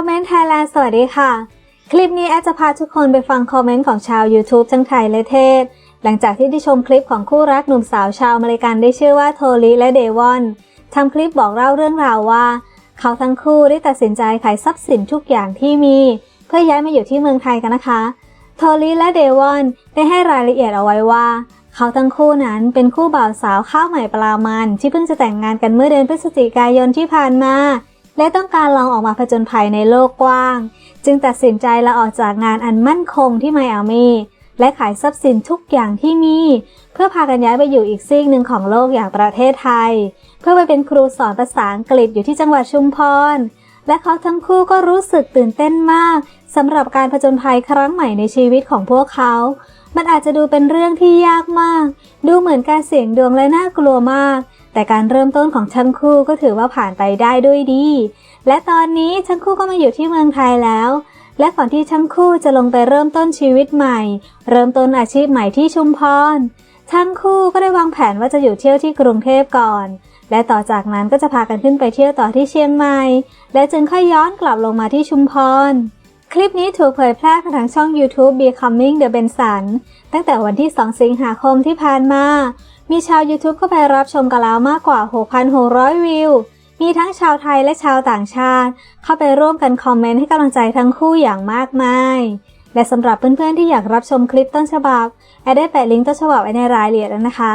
ชาวเมนไทยแลนด์สวัสดีค่ะ คลิปนี้แอดจะพาทุกคนไปฟังคอมเมนต์ของชาว YouTube ทั้งไทยและเทศ หลังจากที่ได้ชมคลิปของคู่รักหนุ่มสาวชาวอเมริกันได้ชื่อว่าโทลีและเดวอนทำคลิปบอกเล่าเรื่องราวว่า เขาทั้งคู่ได้ตัดสินใจขายทรัพย์สินทุกอย่างที่มี เพื่อย้ายมาอยู่ที่เมืองไทยกันนะคะ โทลีและเดวอนได้ให้รายละเอียดเอาไว้ว่า เขาทั้งคู่นั้นเป็นคู่บ่าวสาวข้าวใหม่ปลามันที่เพิ่งจะแต่งงานกันเมื่อเดือนพฤศจิกายนที่ผ่านมา และต้องการลองออกมาผจญภัยในโลกกว้าง จึงตัดสินใจลาออกจากงานอันมั่นคงที่ไมอามีและขายทรัพย์สินทุกอย่างที่มี เพื่อพากันย้ายไปอยู่อีกซีกหนึ่งของโลกอย่างประเทศไทย เพื่อไปเป็นครูสอนภาษาอังกฤษอยู่ที่จังหวัดชุมพรและเขาทั้งคู่ก็รู้สึกตื่นเต้นมากสำหรับการผจญภัยครั้งใหม่ในชีวิตของพวกเขา มันอาจจะดูเป็นเรื่องที่ยากมาก ดูเหมือนการเสี่ยงดวงและน่ากลัวมาก แต่การเริ่มต้นของทั้งคู่ก็ถือว่าผ่านไปได้ด้วยดี และตอนนี้ทั้งคู่ก็มาอยู่ที่เมืองไทยแล้ว และก่อนที่ทั้งคู่จะลงไปเริ่มต้นชีวิตใหม่ เริ่มต้นอาชีพใหม่ที่ชุมพร ทั้งคู่ก็ได้วางแผนว่าจะอยู่เที่ยวที่กรุงเทพก่อน และต่อจากนั้นก็จะพากันขึ้นไปเที่ยวต่อที่เชียงใหม่ และจึงค่อยย้อนกลับลงมาที่ชุมพรคลิปนี้ถูกเผยแพร่ผ่านทางช่อง YouTube Becoming the Benson ตั้งแต่วันที่ 2 สิงหาคมที่ผ่านมา มีชาว YouTube เข้าไปรับชมกันแล้วมากกว่า 6,600 วิว มีทั้งชาวไทยและชาวต่างชาติ เข้าไปร่วมกันคอมเมนต์ให้กำลังใจทั้งคู่อย่างมากมาย และสำหรับเพื่อนๆที่อยากรับชมคลิปต้นฉบับ แอดได้แปะลิงก์ต้นฉบับไว้ในรายละเอียดแล้วนะคะ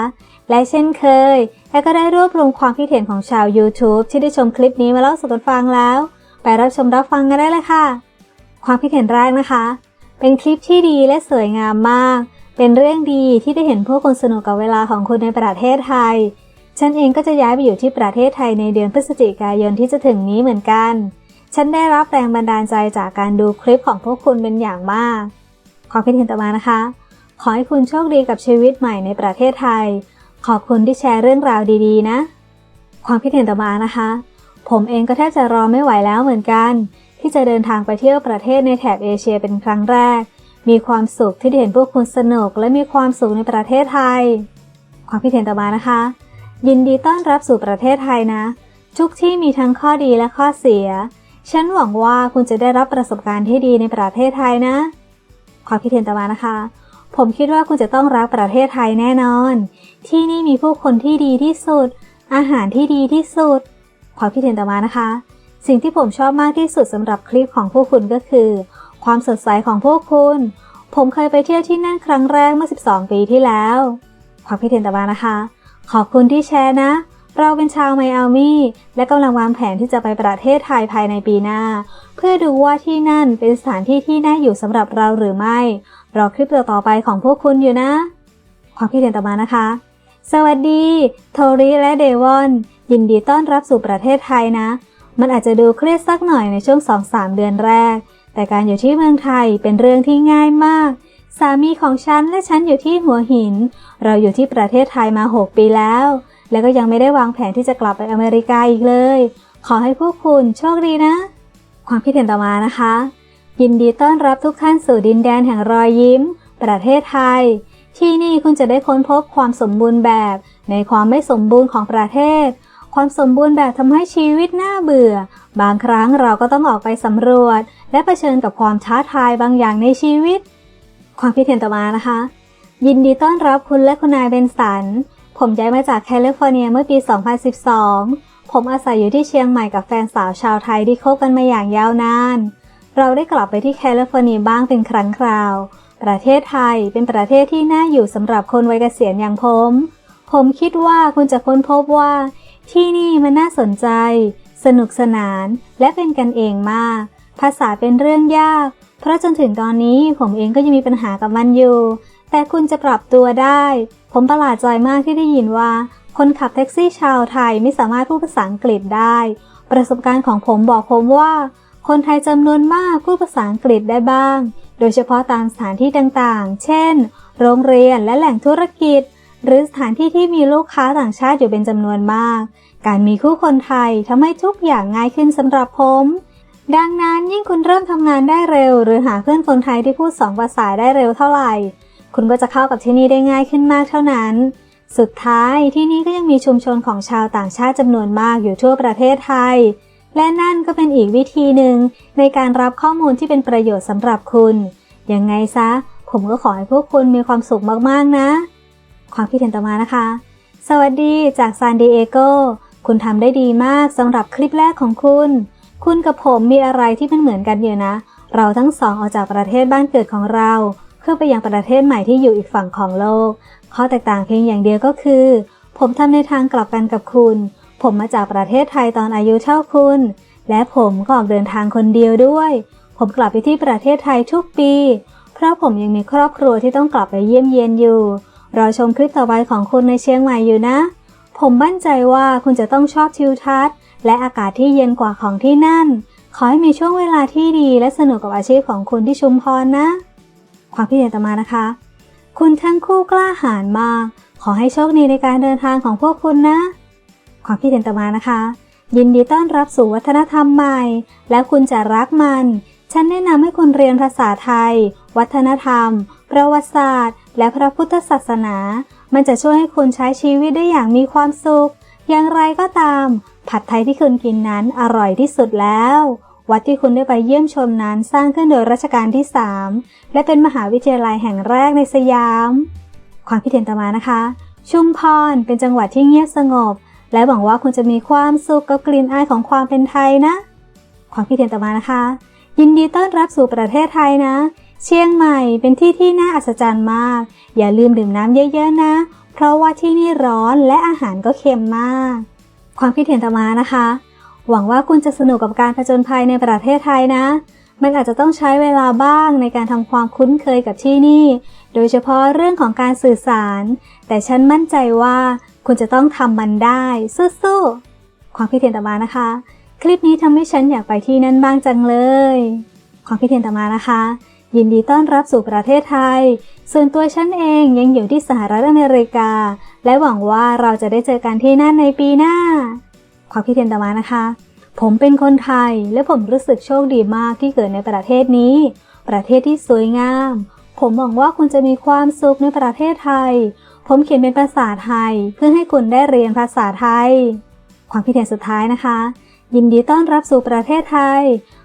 และเช่นเคย แอดก็ได้รวบรวมความคิดเห็นของชาว YouTube ที่ได้ชมคลิปนี้มาเล่าสู่กันฟังแล้ว ไปรับชมรับฟังกันได้เลยค่ะ ความคิดเห็นแรกนะคะ เป็นคลิปที่ดีและสวยงามมาก เป็นเรื่องดีที่ได้เห็นผู้คนสนุกกับเวลาของคุณในประเทศไทย ฉันเองก็จะย้ายไปอยู่ที่ประเทศไทยในเดือนพฤศจิกายนที่จะถึงนี้เหมือนกัน ฉันได้รับแรงบันดาลใจจากการดูคลิปของพวกคุณเป็นอย่างมาก ความคิดเห็นต่อมานะคะ ขอให้คุณโชคดีกับชีวิตใหม่ในประเทศไทย ขอบคุณที่แชร์เรื่องราวดีๆ นะ ความคิดเห็นต่อมานะคะ ผมเองก็แทบจะรอไม่ไหวแล้วเหมือนกัน ที่จะเดินทางไปเที่ยวประเทศในแถบเอเชียเป็นครั้งแรก มีความสุขที่ได้เห็นพวกคุณสนุก และมีความสุขในประเทศไทย ความคิดเห็นต่อมานะคะ ยินดีต้อนรับสู่ประเทศไทยนะ ทุกที่มีทั้งข้อดีและข้อเสีย ฉันหวังว่าคุณจะได้รับประสบการณ์ที่ดีในประเทศไทยนะ ความคิดเห็นต่อมานะคะ ผมคิดว่าคุณจะต้องรักประเทศไทยแน่นอน ที่นี่มีผู้คนที่ดีที่สุด อาหารที่ดีที่สุด ความคิดเห็นต่อมานะคะ สิ่งที่ผมชอบมากที่สุดสำหรับคลิปของพวกคุณก็คือ ความสดใสของพวกคุณ ผมเคยไปเที่ยวที่นั่นครั้งแรกเมื่อ 12 ปีที่แล้วความคิดเห็นต่อมานะคะ ขอบคุณที่แชร์นะ เราเป็นชาวไมอามี่และกำลังวางแผนที่จะไปประเทศไทยภายในปีหน้า เพื่อดูว่าที่นั่นเป็นสถานที่ที่น่าอยู่สำหรับเราหรือไม่ รอคลิปต่อไปของพวกคุณอยู่นะ ความคิดเห็นต่อมานะคะ สวัสดี โทริและเดวอน ยินดีต้อนรับสู่ประเทศไทยนะ มันอาจจะดูเครียดสักหน่อยในช่วง 2-3 เดือนแรก แต่การอยู่ที่เมืองไทยเป็นเรื่องที่ง่ายมาก สามีของฉันและฉันอยู่ที่หัวหิน เราอยู่ที่ประเทศไทยมา 6 ปีแล้ว แล้วก็ยังไม่ได้วางแผนที่จะกลับไปอเมริกาอีกเลย ขอให้พวกคุณโชคดีนะ ความคิดเห็นต่อมานะคะ ยินดีต้อนรับทุกท่านสู่ดินแดนแห่งรอยยิ้ม ประเทศไทย ที่นี่คุณจะได้ค้นพบความสมบูรณ์แบบ ในความไม่สมบูรณ์ของประเทศ ความสมบูรณ์แบบทำให้ชีวิตน่าเบื่อ บางครั้งเราก็ต้องออกไปสำรวจ และะเผชิญกับความท้าทายบางอย่างในชีวิต ความคิดเห็นต่อมานะคะ ยินดีต้อนรับคุณและคุณนายเบนสัน ผมย้ายมาจากแคลิฟอร์เนียเมื่อปี 2012 ผมอาศัยอยู่ที่เชียงใหม่กับแฟนสาวชาวไทยที่คบกันมาอย่างยาวนาน เราได้กลับไปที่แคลิฟอร์เนียบ้างเป็นครั้งคราว ประเทศไทยเป็นประเทศที่น่าอยู่สำหรับคนวัยเกษียณอย่างผม ผมคิดว่าคุณจะค้นพบว่า ที่นี่มันน่าสนใจ สนุกสนานและเป็นกันเองมาก ภาษาเป็นเรื่องยาก เพราะจนถึงตอนนี้ผมเองก็ยังมีปัญหากับมันอยู่ แต่คุณจะปรับตัวได้ ผมประหลาดใจมากที่ได้ยินว่า คนขับแท็กซี่ชาวไทยไม่สามารถพูดภาษาอังกฤษได้ ประสบการณ์ของผมบอกผมว่า คนไทยจำนวนมากพูดภาษาอังกฤษได้บ้าง โดยเฉพาะตามสถานที่ต่างๆ เช่น โรงเรียนและแหล่งธุรกิจ หรือสถานที่ที่มีลูกค้าต่างชาติอยู่เป็นจำนวนมาก การมีคู่คนไทยทำให้ทุกอย่างง่ายขึ้นสำหรับผม ดังนั้นยิ่งคุณเริ่มทำงานได้เร็ว หรือหาเพื่อนคนไทยที่พูดสองภาษาได้เร็วเท่าไหร่ คุณก็จะเข้ากับที่นี่ได้ง่ายขึ้นมากเท่านั้น สุดท้ายที่นี่ก็ยังมีชุมชนของชาวต่างชาติจำนวนมากอยู่ทั่วประเทศไทย และนั่นก็เป็นอีกวิธีหนึ่งในการรับข้อมูลที่เป็นประโยชน์สำหรับคุณ ยังไงซะ ผมก็ขอให้พวกคุณมีความสุขมากๆนะ ความคิดเห็นต่อมานะคะ สวัสดีจากซานดิเอโก คุณทำได้ดีมากสำหรับคลิปแรกของคุณ คุณกับผมมีอะไรที่มันเหมือนกันอยู่นะ เราทั้งสองออกจากประเทศบ้านเกิดของเรา เพื่อไปยังประเทศใหม่ที่อยู่อีกฝั่งของโลก ข้อแตกต่างเพียงอย่างเดียวก็คือ ผมทำในทางกลับกันกับคุณ ผมมาจากประเทศไทยตอนอายุเท่าคุณ และผมก็ออกเดินทางคนเดียวด้วย ผมกลับไปที่ประเทศไทยทุกปี เพราะผมยังมีครอบครัวที่ต้องกลับไปเยี่ยมเยียนอยู่ รอชมคลิปต่อไปของคุณในเชียงใหม่อยู่นะ ผมมั่นใจว่าคุณจะต้องชอบทิวทัศน์ และอากาศที่เย็นกว่าของที่นั่น ขอให้มีช่วงเวลาที่ดีและสนุกกับอาชีพของคุณที่ชุมพรนะ ความคิดเห็นต่อมานะคะ คุณทั้งคู่กล้าหาญมาก ขอให้โชคดีในการเดินทางของพวกคุณนะ ความคิดเห็นต่อมานะคะ ยินดีต้อนรับสู่วัฒนธรรมใหม่ และคุณจะรักมัน ฉันแนะนำให้คุณเรียนภาษาไทย วัฒนธรรม ประวัติศาสตร์ และพระพุทธศาสนา มันจะช่วยให้คุณใช้ชีวิตได้อย่างมีความสุข อย่างไรก็ตาม ผัดไทยที่คุณกินนั้นอร่อยที่สุดแล้ว วัดที่คุณได้ไปเยี่ยมชมนั้นสร้างขึ้นโดยรัชกาลที่ 3 และเป็นมหาวิทยาลัยแห่งแรกในสยาม ความคิดเห็นต่อมานะคะ ชุมพรเป็นจังหวัดที่เงียบสงบ และหวังว่าคุณจะมีความสุขกับกลิ่นอายของความเป็นไทยนะ ความคิดเห็นต่อมานะคะ ยินดีต้อนรับสู่ประเทศไทยนะ เชียงใหม่เป็นที่ที่น่าอัศจรรย์มาก อย่าลืมดื่มน้ำเยอะๆนะ เพราะว่าที่นี่ร้อนและอาหารก็เค็มมาก ความคิดเห็นต่อมานะคะ หวังว่าคุณจะสนุกกับการผจญภัยในประเทศไทยนะ มันอาจจะต้องใช้เวลาบ้างในการทำความคุ้นเคยกับที่นี่ โดยเฉพาะเรื่องของการสื่อสาร แต่ฉันมั่นใจว่าคุณจะต้องทำมันได้สู้ๆความคิดเห็นต่อมานะคะ คลิปนี้ทำให้ฉันอยากไปที่นั่นบ้างจังเลย ความคิดเห็นต่อมานะคะ ยินดีต้อนรับสู่ประเทศไทย ส่วนตัวฉันเองยังอยู่ที่สหรัฐอเมริกา และหวังว่าเราจะได้เจอกันที่นั่นในปีหน้า ความคิดเห็นต่อมานะคะ ผมเป็นคนไทยและผมรู้สึกโชคดีมากที่เกิดในประเทศนี้ ประเทศที่สวยงาม ผมหวังว่าคุณจะมีความสุขในประเทศไทย ผมเขียนเป็นภาษาไทย เพื่อให้คุณได้เรียนภาษาไทย ความคิดเห็นสุดท้ายนะคะ ยินดีต้อนรับสู่ประเทศไทย